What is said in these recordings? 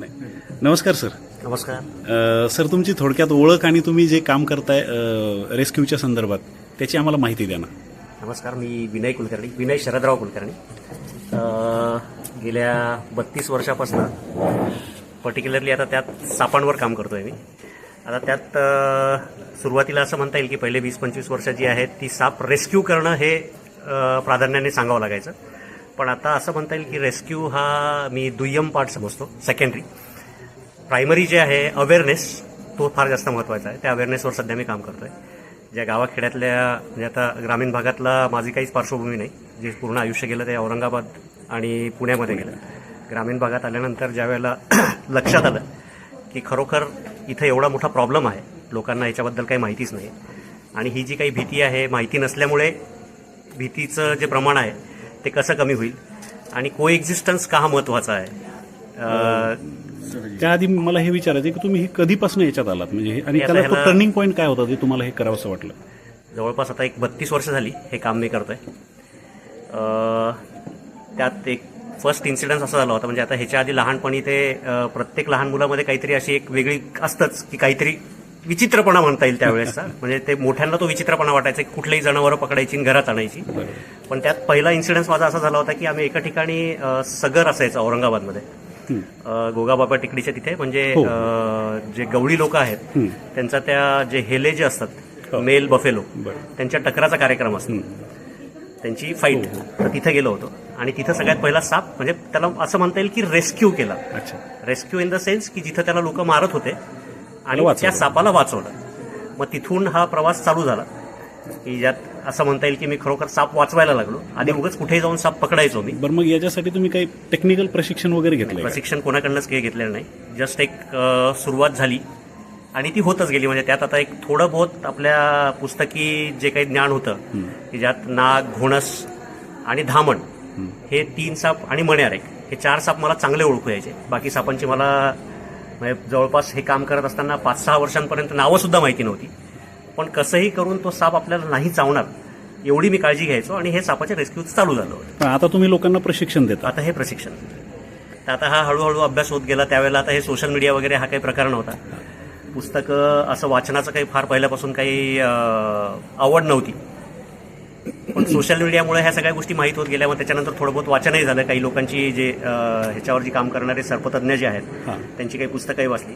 नाही. नमस्कार सर. नमस्कार. सर तुमची थोडक्यात ओळख आणि तुम्ही जे काम करताय रेस्क्यूच्या संदर्भात त्याची आम्हाला माहिती द्या ना. नमस्कार मी विनय कुलकर्णी विनय शरदराव कुलकर्णी. गेल्या बत्तीस वर्षापासून पर्टिक्युलरली आता त्यात सापांवर काम करतोय मी. आता त्यात सुरुवातीला असं म्हणता येईल की पहिले वीस पंचवीस वर्ष जी आहेत ती साप रेस्क्यू करणं हे प्राधान्याने सांगावं लागायचं. पण आता असं म्हणता येईल की रेस्क्यू हा मी दुय्यम पार्ट समजतो सेकंडरी प्रायमरी जे आहे अवेअरनेस तो फार जास्त महत्त्वाचा आहे. त्या अवेअरनेसवर सध्या मी काम करतोय. ज्या गावाखेड्यातल्या म्हणजे आता ग्रामीण भागातला माझी काहीच पार्श्वभूमी नाही. जे पूर्ण आयुष्य गेलं ते औरंगाबाद आणि पुण्यामध्ये गेलं. ग्रामीण भागात आल्यानंतर ज्या वेळेला लक्षात आलं की खरोखर इथं एवढा मोठा प्रॉब्लेम आहे लोकांना याच्याबद्दल काही माहितीच नाही. आणि ही जी काही भीती आहे माहिती नसल्यामुळे भीतीचं जे प्रमाण आहे ते कसं कमी होईल? आणि को एक्झिस्टन्स का हा महत्त्वाचा आहे? त्याआधी मला हे विचारायचं की तुम्ही हे कधीपासून याच्यात आलात? म्हणजे आणि त्याला तो टर्निंग पॉईंट काय होता ते तुम्हाला हे करावंसं वाटलं? जवळपास आता एक बत्तीस वर्ष झाली हे काम मी करतोय. त्यात एक फर्स्ट इन्सिडन्स असा झाला होता म्हणजे आता ह्याच्या आधी लहानपणी ते प्रत्येक लहान मुलामध्ये काहीतरी अशी एक वेगळी असतंच की काहीतरी विचित्रपणा म्हणता येईल त्यावेळेसचा. म्हणजे ते मोठ्यांना तो विचित्रपणा वाटायचा की कुठल्याही जनावरं पकडायची आणि घरात आणायची. पण त्यात पहिला इन्सिडन्स माझा असा झाला होता की आम्ही एका ठिकाणी सगर असायचं औरंगाबादमध्ये. गोगाबाबा टिकडीच्या तिथे. म्हणजे हो. जे गवळी लोक आहेत. त्यांचा त्या जे हेले जे असतात हो. Male buffalo. त्यांच्या टकराचा कार्यक्रम असतो. त्यांची फाईट हो, तर तिथे गेलो होतो. आणि तिथं सगळ्यात पहिला साप म्हणजे त्याला असं म्हणता येईल की रेस्क्यू केला. अच्छा. रेस्क्यू इन द सेन्स की जिथं त्याला लोक मारत होते आणि. त्या सापाला वाचवलं. मग तिथून हा प्रवास चालू झाला. की ज्यात असं म्हणता येईल की मी खरोखर साप वाचवायला लागलो. आधी उगाच कुठेही जाऊन साप पकडायचो मी. बरं मग याच्यासाठी तुम्ही काही टेक्निकल प्रशिक्षण वगैरे घेतलंय का? प्रशिक्षण कोणाकडनंच काही घेतलेलं नाही. जस्ट एक सुरुवात झाली. आणि ती होतच गेली. म्हणजे त्यात आता एक थोडं बहुत आपल्या पुस्तकी जे काही ज्ञान होतं की ज्यात नाग घोणस आणि धामण हे तीन साप आणि मण्यार एक. हे चार साप मला चांगले ओळखू यायचे. बाकी सापांची मला म्हणजे जवळपास हे काम करत असताना पाच सहा वर्षांपर्यंत नावं सुद्धा माहिती नव्हती. पण कसंही करून तो साप आपल्याला नाही चावणार एवढी मी काळजी घ्यायचो आणि हे सापाचे रेस्क्यू चालू झालं होतं. आता तुम्ही लोकांना प्रशिक्षण देता. आता हे प्रशिक्षण. तर आता हा हळूहळू अभ्यास होत गेला त्यावेळेला आता हे सोशल मीडिया वगैरे हा काही प्रकार नव्हता. पुस्तकं असं वाचनाचं काही फार पहिल्यापासून काही आवड नव्हती. पण सोशल मीडियामुळे ह्या सगळ्या गोष्टी माहीत होत गेल्या मग त्याच्यानंतर थोडं बहुत वाचनही झालं. काही लोकांची जे ह्याच्यावर जी काम करणारे सर्पतज्ञ जे आहेत. त्यांची काही पुस्तकंही वाचली.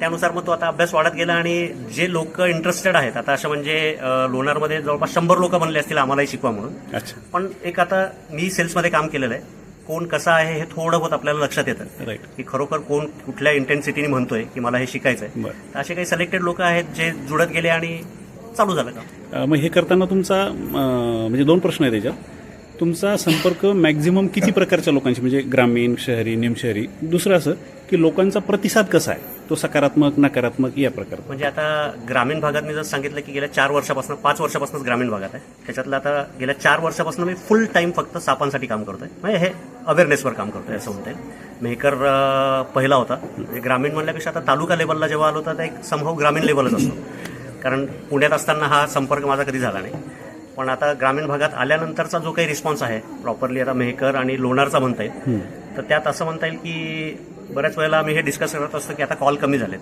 त्यानुसार मग तो आता अभ्यास वाढत गेला आणि जे लोक इंटरेस्टेड आहेत आता असं म्हणजे लोणारमध्ये जवळपास शंभर लोक बनले असतील आम्हालाही शिकवा म्हणून. पण एक आता मी सेल्समध्ये काम केलेलं आहे. कोण कसं आहे हे थोडं बहुत आपल्याला लक्षात येतं. राईट की खरोखर कोण कुठल्या इंटेन्सिटीने म्हणतोय की मला हे शिकायचं आहे असे काही सिलेक्टेड लोक आहेत जे जुळत गेले आणि चालू झालं का? मग हे करताना तुमचा म्हणजे दोन प्रश्न आहेत त्याच्यात. तुमचा संपर्क मॅक्झिमम किती प्रकारच्या लोकांशी? म्हणजे ग्रामीण शहरी निमशहरी. दुसरं असं की लोकांचा प्रतिसाद कसा आहे? तो सकारात्मक नकारात्मक या प्रकारचा. म्हणजे आता ग्रामीण भागात मी जर सांगितलं की गेल्या चार वर्षापासून पाच वर्षापासूनच ग्रामीण भागात आहे. त्याच्यातलं आता गेल्या चार वर्षापासून मी फुल टाइम फक्त सापांसाठी काम करतोय. म्हणजे हे अवेअरनेसवर काम करतोय असं म्हणता येईल. मेहकर पहिला होता. ग्रामीण म्हणल्यापेक्षा आता तालुका लेवलला जेव्हा आलो तर एक समभाव ग्रामीण लेवलच असतो. कारण पुण्यात असताना हा संपर्क माझा कधी झाला नाही. पण आता ग्रामीण भागात आल्यानंतरचा जो काही रिस्पॉन्स आहे प्रॉपरली आता मेहकर आणि लोणारचा म्हणता येईल तर त्यात असं म्हणता येईल की बऱ्याच वेळेला आम्ही हे डिस्कस करत असतो की आता कॉल कमी झालेत.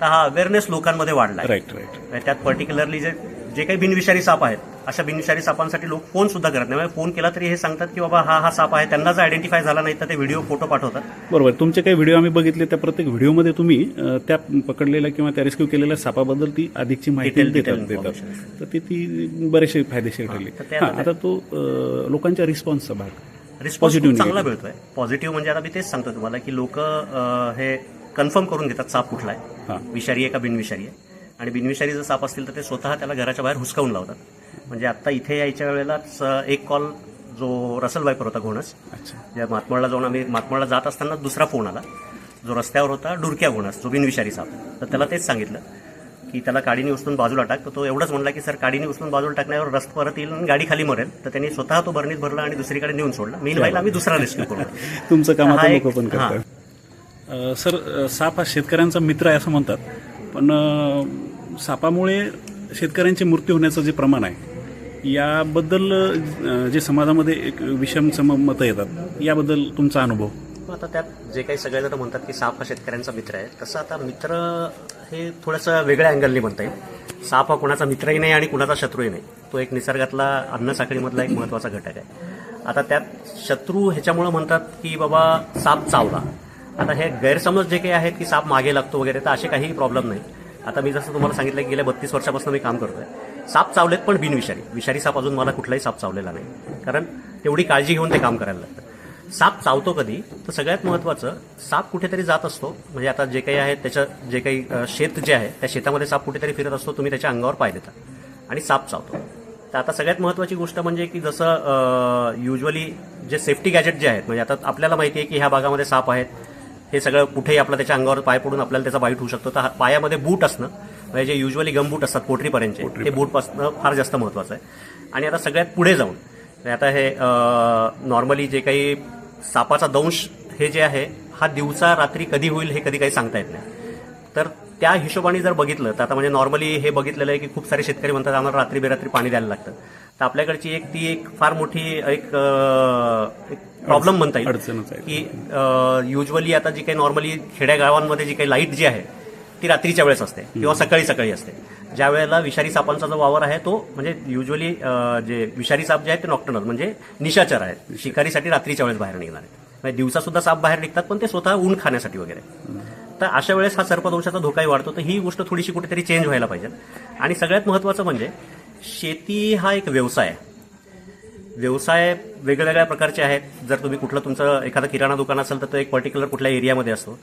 तर हा अवेअरनेस लोकांमध्ये वाढला आहे. राईट राईट त्यात पर्टिक्युलरली जे जे काही बिनविषारी साप आहेत अशा बिनविषारी सापांसाठी लोक फोन सुद्धा करत नाही. म्हणजे फोन केला तरी हे सांगतात की बाबा हा हा साप आहे त्यांना जर आयडेंटिफाय झाला नाही तर ते व्हिडिओ फोटो पाठवतात. बरोबर. तुमचे काही व्हिडिओ आम्ही बघितले त्या प्रत्येक व्हिडिओमध्ये तुम्ही त्या पकडलेल्या किंवा त्या रेस्क्यू केलेल्या सापाबद्दल ती अधिकची माहिती देतात. तर ती ती बरेचसे फायदेशीर ठरली. आता- तो लोकांच्या रिस्पॉन्सचा भाग. रिस्पॉन्स Positive चांगला. मिळतोय. पॉझिटिव्ह म्हणजे आता मी तेच सांगतो तुम्हाला की लोक हे कन्फर्म करून घेतात साप कुठला. आहे. विषारी आहे का बिनविषारी आहे. आणि बिनविषारी जर साप असतील तर ते स्वतः त्याला घराच्या बाहेर हुसकावून लावतात. म्हणजे आता इथे यायच्या वेळेलाच एक कॉल जो रसल वायपर होता घोणस. अच्छा. ज्या मातमळला जाऊन आम्ही मातमळला जात असताना दुसरा फोन आला. जो रस्त्यावर होता डुरक्या घोणस जो बिनविषारी साप. तर त्याला तेच सांगितलं की त्याला गाडीने उचलून बाजूला टाक. तर तो एवढंच म्हणला की सर गाडीने उचलून बाजूला टाकण्यावर रस्त परत येईल आणि गाडी खाली मरेल. तर त्यांनी स्वतः तो बरणीत भरला आणि दुसरीकडे नेऊन सोडला. मी व्हायला आम्ही दुसरा रेस्क्यू करू. तुमचं काम हा हां. सर साप हा शेतकऱ्यांचा मित्र आहे असं म्हणतात. पण सापामुळे शेतकऱ्यांचे मृत्यू होण्याचं जे प्रमाण आहे याबद्दल जे समाजामध्ये एक विषम सम मतं येतात याबद्दल तुमचा अनुभव? आता त्यात जे काही सगळेजण म्हणतात की साप हा शेतकऱ्यांचा मित्र आहे तसं आता मित्र हे थोडंसं वेगळ्या अँगलनी म्हणता येईल. साप हा कुणाचा मित्रही नाही आणि कुणाचा शत्रूही नाही. तो एक निसर्गातला अन्न साखळीमधला एक महत्त्वाचा घटक आहे. आता त्यात शत्रू ह्याच्यामुळं म्हणतात की बाबा साप चावला. आता हे गैरसमज जे काही आहेत की साप मागे लागतो वगैरे तर असे काहीही प्रॉब्लेम नाही. आता मी जसं तुम्हाला सांगितलं की गेल्या बत्तीस वर्षापासून मी काम करतोय. साप चावलेत पण बिनविषारी. विषारी साप अजून मला कुठलाही साप चावलेला नाही. कारण तेवढी काळजी घेऊन ते काम करायला लागतं. साप चावतो कधी तर सगळ्यात महत्वाचं साप कुठेतरी जात असतो. म्हणजे आता जे काही आहे त्याचं जे काही शेत जे आहे त्या शेतामध्ये साप कुठेतरी फिरत असतो तुम्ही त्याच्या अंगावर पाय देता. आणि साप चावतो. तर आता सगळ्यात महत्वाची गोष्ट म्हणजे की जसं युजली जे सेफ्टी गॅजेट जे आहेत म्हणजे आता आपल्याला माहिती आहे की ह्या भागामध्ये साप आहेत. हे सगळं कुठेही आपलं त्याच्या अंगावर पाय पडून आपल्याला त्याचा वाईट होऊ शकतो. तर हा- पायामध्ये बूट असणं म्हणजे जे युजली गम बूट असतात पोटरीपर्यंतचे ते बूट असणं फार जास्त महत्वाचं आहे. आणि आता सगळ्यात पुढे जाऊन म्हणजे आता हे नॉर्मली जे काही सापाचा दंश हे जे आहे हा दिवसा रात्री कधी होईल हे कधी काही सांगता येत नाही. तर त्या हिशोबाने जर बघितलं तर आता म्हणजे नॉर्मली हे बघितलेलं आहे की खूप सारे शेतकरी म्हणतात आम्हाला रात्री बेरात्री पाणी द्यायला लागतं. तर आपल्याकडची एक ती एक फार मोठी एक प्रॉब्लेम म्हणता येईल. की युजली आता जी काही नॉर्मली खेड्यागावांमध्ये जी काही लाइट जी आहे ती रात्रीच्या वेळेस असते किंवा सकाळी सकाळी असते. ज्या वेळेला विषारी सापांचा जो वावर आहे तो म्हणजे युजली जे विषारी साप जे आहेत ते नॉक्टर्नल म्हणजे निशाचर आहेत. शिकारीसाठी रात्रीच्या वेळेस बाहेर निघणार आहेत. म्हणजे दिवसा सुद्धा साप बाहेर निघतात पण ते स्वतः ऊन खाण्यासाठी वगैरे. तर अशा वेळेस हा सर्पदोषाचा धोकाही वाढतो. तर ही गोष्ट थोडीशी कुठेतरी चेंज व्हायला पाहिजे. आणि सगळ्यात महत्वाचं म्हणजे शेती हा एक व्यवसाय आहे. व्यवसाय वेगवेगळ्या प्रकारचे आहेत. जर तुम्ही कुठलं तुमचं एखादं किराणा दुकान असेल तर तो एक पर्टिक्युलर कुठल्या एरियामध्ये असतो.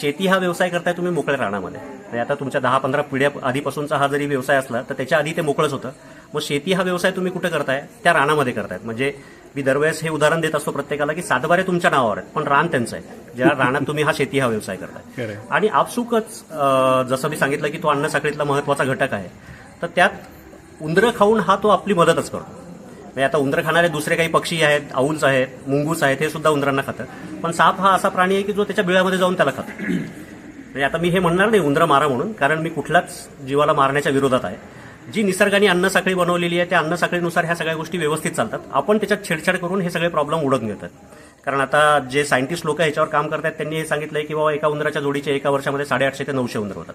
शेती हा व्यवसाय करताय तुम्ही मोकळ्या रानामध्ये. म्हणजे आता तुमच्या दहा पंधरा पिढ्या आधीपासूनचा हा जरी व्यवसाय असला तर त्याच्या आधी ते मोकळंच होतं. मग शेती हा व्यवसाय तुम्ही कुठे करताय? त्या रानामध्ये करतायत. म्हणजे मी दरवेळेस हे उदाहरण देत असतो प्रत्येकाला की सातबारे तुमच्या नावावर आहेत पण रान त्यांचं आहे. ज्या रानात तुम्ही हा शेती हा व्यवसाय करताय. आणि आपसुकच जसं मी सांगितलं की तो अन्न साखळीतला महत्त्वाचा घटक आहे. तर त्यात उंदरं खाऊन हा तो आपली मदतच करतो. म्हणजे आता उंदरं खाणारे दुसरे काही पक्षी आहेत औंच आहेत मुंगूस आहेत हे सुद्धा उंदरांना खातं पण साप हा असा प्राणी आहे की जो त्याच्या बिळामध्ये जाऊन त्याला खातो. म्हणजे आता मी हे म्हणणार नाही उंदरं मारा म्हणून कारण मी कुठल्याच जीवाला मारण्याच्या विरोधात आहे. जी निसर्गाने अन्न साखळी बनवलेली आहे त्या अन्न साखळीनुसार ह्या सगळ्या गोष्टी व्यवस्थित चालतात. आपण त्याच्यात छेडछाड करून हे सगळे प्रॉब्लेम उडत घेतात कारण आता जे सायंटिस्ट लोक ह्याच्यावर काम करतात त्यांनी हे सांगितलंय की बाबा एका उंदराच्या जोडीचे एका वर्षामध्ये साडेआठशे ते नऊशे उंदर होतात.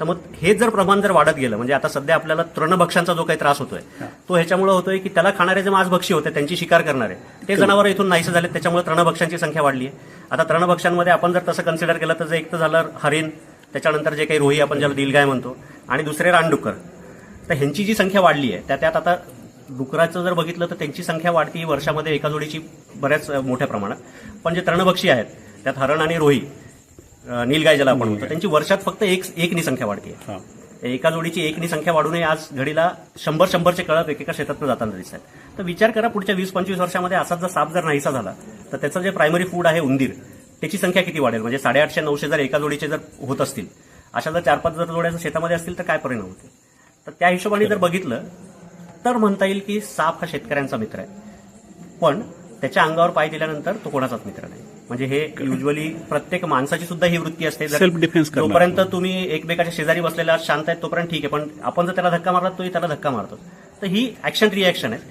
तर मग हे जर प्रमाण जर वाढत गेलं म्हणजे आता सध्या आपल्याला तृणभक्षांचा जो काही त्रास होतोय तो ह्याच्यामुळे होतोय की त्याला खाणारे जे मांसभक्षी होते त्यांची शिकार करणारे ते जनावर इथून नाहीसे झाले त्याच्यामुळे तृणभक्षांची संख्या वाढली आहे आता तृणभक्षांमध्ये आपण जर तसं कन्सिडर केलं तर जे एक तर झालं हरिण त्याच्यानंतर जे काही रोही आपण ज्याला दिलगाय म्हणतो आणि दुसरे रानडुक्कर. तर ह्यांची जी संख्या वाढली आहे त्या त्यात आता डुकराचं जर बघितलं तर त्यांची संख्या वाढती वर्षामध्ये एका जोडीची बऱ्याच मोठ्या प्रमाणात. पण जे तृणभक्षी आहेत त्यात हरण आणि रोही नीलगाय ज्याला आपण म्हणतो त्यांची वर्षात फक्त एक एकनी संख्या वाढते. एका जोडीची एकनी संख्या वाढूनही आज घडीला शंभर शंभरचे कळप एकेका शेतात जाताना दिसत आहेत. तर विचार करा पुढच्या वीस पंचवीस वर्षामध्ये असाच जर साप जर नाहीसा झाला तर त्याचं जे प्रायमरी फूड आहे उंदीर त्याची संख्या किती वाढेल? म्हणजे साडेआठशे नऊशे जर एका जोडीचे जर होत असतील अशा जर चार पाच जर जोड्या शेतामध्ये असतील तर काय परिणाम होते तर त्या हिशोबाने जर बघितलं तर म्हणता येईल की साप हा शेतकऱ्यांचा मित्र आहे. पण त्याच्या अंगावर पाय दिल्यानंतर तो कोणाचाच मित्र नाही. म्हणजे हे युजली प्रत्येक माणसाची सुद्धा ही वृत्ती असते. defense करणार. जोपर्यंत तुम्ही एकमेकाच्या शेजारी बसलेला शांत आहेत तोपर्यंत ठीक आहे. पण आपण जर त्याला धक्का मारला तोही त्याला धक्का मारतो. तर ही ऍक्शन रिॲक्शन आहे.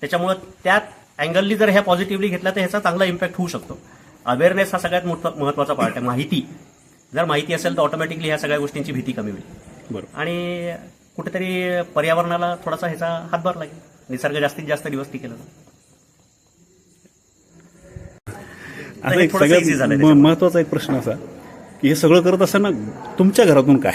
त्याच्यामुळे त्यात अँगलनी जर ह्या पॉझिटिव्हली घेतल्या तर ह्याचा चांगला इम्पॅक्ट होऊ शकतो. अवेअरनेस हा सगळ्यात मोठा महत्त्वाचा पार्ट आहे. माहिती. जर माहिती असेल तर ऑटोमॅटिकली ह्या सगळ्या गोष्टींची भीती कमी होईल. आणि कुठेतरी पर्यावरणाला थोडासा ह्याचा हातभार लागेल. निसर्ग जास्तीत जास्त दिवस टिकेल. महत्त्वाचा एक प्रश्न असा की हे सगळं करत असताना तुमच्या घरातून काय?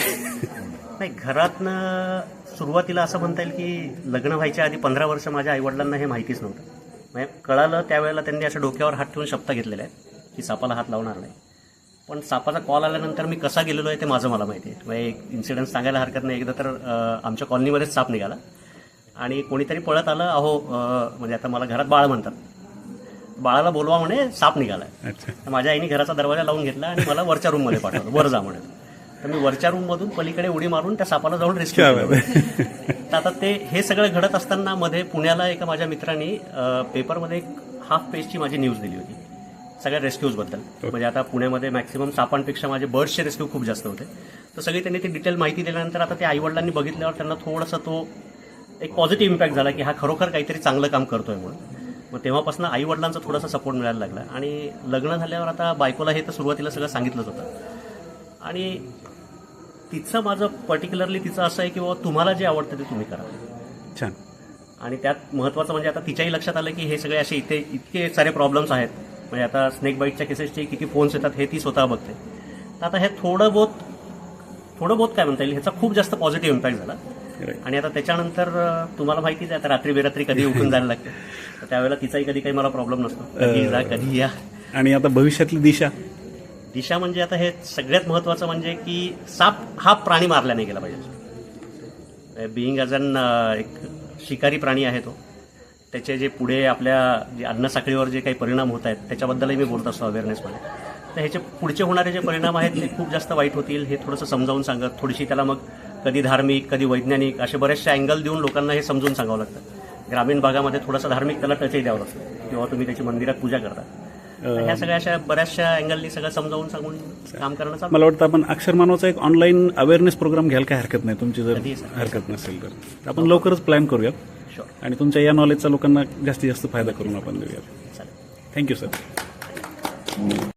नाही घरातनं सुरुवातीला असं म्हणता येईल की लग्न व्हायच्या आधी पंधरा वर्ष माझ्या आईवडिलांना हे माहितीच नव्हतं. म्हणजे कळालं त्यावेळेला त्यांनी अशा डोक्यावर हात ठेवून शब्द घेतलेले आहेत की सापाला हात लावणार नाही. पण सापाचा कॉल आल्यानंतर मी कसा गेलेलो आहे ते माझं मला माहिती आहे. म्हणजे एक इन्सिडेंट सांगायला हरकत नाही. एकदा तर आमच्या कॉलनीमध्येच साप निघाला. आणि कोणीतरी पळत आलं अहो म्हणजे आता मला घरात बाळ म्हणतात. बाळाला बोलवा म्हणे साप अच्छा. तर माझ्या आईने घराचा दरवाजा लावून घेतला आणि मला वरच्या रूममध्ये पाठवलं. वर जा म्हणे. तर मी वरच्या रूममधून पलीकडे उडी मारून त्या सापाला जाऊन रेस्क्यू तर आता ते हे सगळं घडत असताना मध्ये पुण्याला एका माझ्या मित्रांनी पेपरमध्ये एक हाफ पेजची माझी न्यूज दिली होती. सगळ्या रेस्क्यूजबद्दल. म्हणजे आता पुण्यामध्ये मॅक्सिमम सापांपेक्षा माझे बर्ड्सचे रेस्क्यू खूप जास्त होते. तर सगळी त्यांनी ती डिटेल माहिती दिल्यानंतर आता ते आईवडिलांनी बघितल्यावर त्यांना थोडासा तो एक पॉझिटिव्ह इम्पॅक्ट झाला की हा खरोखर काहीतरी चांगलं काम करतोय म्हणून. मग तेव्हापासून आई वडिलांचा थोडासा सपोर्ट मिळायला लागला. आणि लग्न झाल्यावर आता बायकोला हे तर सुरुवातीला सगळं सांगितलंच होतं. आणि तिचं माझं पर्टिक्युलरली तिचं असं आहे की बाबा तुम्हाला जे आवडतं ते तुम्ही करा. छान. आणि त्यात महत्त्वाचं म्हणजे आता तिच्याही लक्षात आलं की हे सगळे असे इथे इतके सारे प्रॉब्लेम्स आहेत. म्हणजे आता स्नेक बाईटच्या केसेसचे किती फोन्स येतात हे ती स्वतः बघते. तर आता हे थोडं बहुत थोडं बहुत काय म्हणता येईल? ह्याचा खूप जास्त पॉझिटिव्ह इम्पॅक्ट झाला. आणि आता त्याच्यानंतर तुम्हाला माहितीच आहे आता रात्री बेरात्री कधी उठून जायला लागते. तर त्यावेळेला तिचाही कधी काही मला प्रॉब्लेम नसतो. कधी जा कधी या. आणि आता भविष्यातली दिशा? दिशा म्हणजे आता हे सगळ्यात महत्वाचं म्हणजे की साप हा प्राणी मारला नाही गेला पाहिजे. बिईंग ॲज अन एक शिकारी प्राणी आहे तो. त्याचे जे पुढे आपल्या जे अन्नसाखळीवर जे काही परिणाम होत आहेत त्याच्याबद्दलही मी बोलत असतो अवेअरनेसमध्ये तर ह्याचे पुढचे होणारे जे परिणाम आहेत ते खूप जास्त वाईट होतील हे थोडंसं समजावून सांगत थोडीशी त्याला मग कधी धार्मिक कधी वैज्ञानिक असे बरेचसे अँगल देऊन लोकांना हे समजून सांगावं लागतं. ग्रामीण भागामध्ये थोडंसं धार्मिक त्याला टचही द्यावं लागतं. किंवा तुम्ही त्याची मंदिरात पूजा करता. तर ह्या सगळ्या अशा बऱ्याचशा अँगलनी सगळं समजावून सांगून काम करणं चालू. मला वाटतं आपण अक्षर मानवाचा एक ऑनलाईन अवेअरनेस प्रोग्राम घ्यायला काय हरकत नाही. तुमची जर. हरकत नसेल तर. आपण लवकरच प्लॅन करूयात. शुअर आणि तुमच्या या नॉलेजचा लोकांना जास्तीत जास्त फायदा करून आपण देऊयात. चालेल. Thank you sir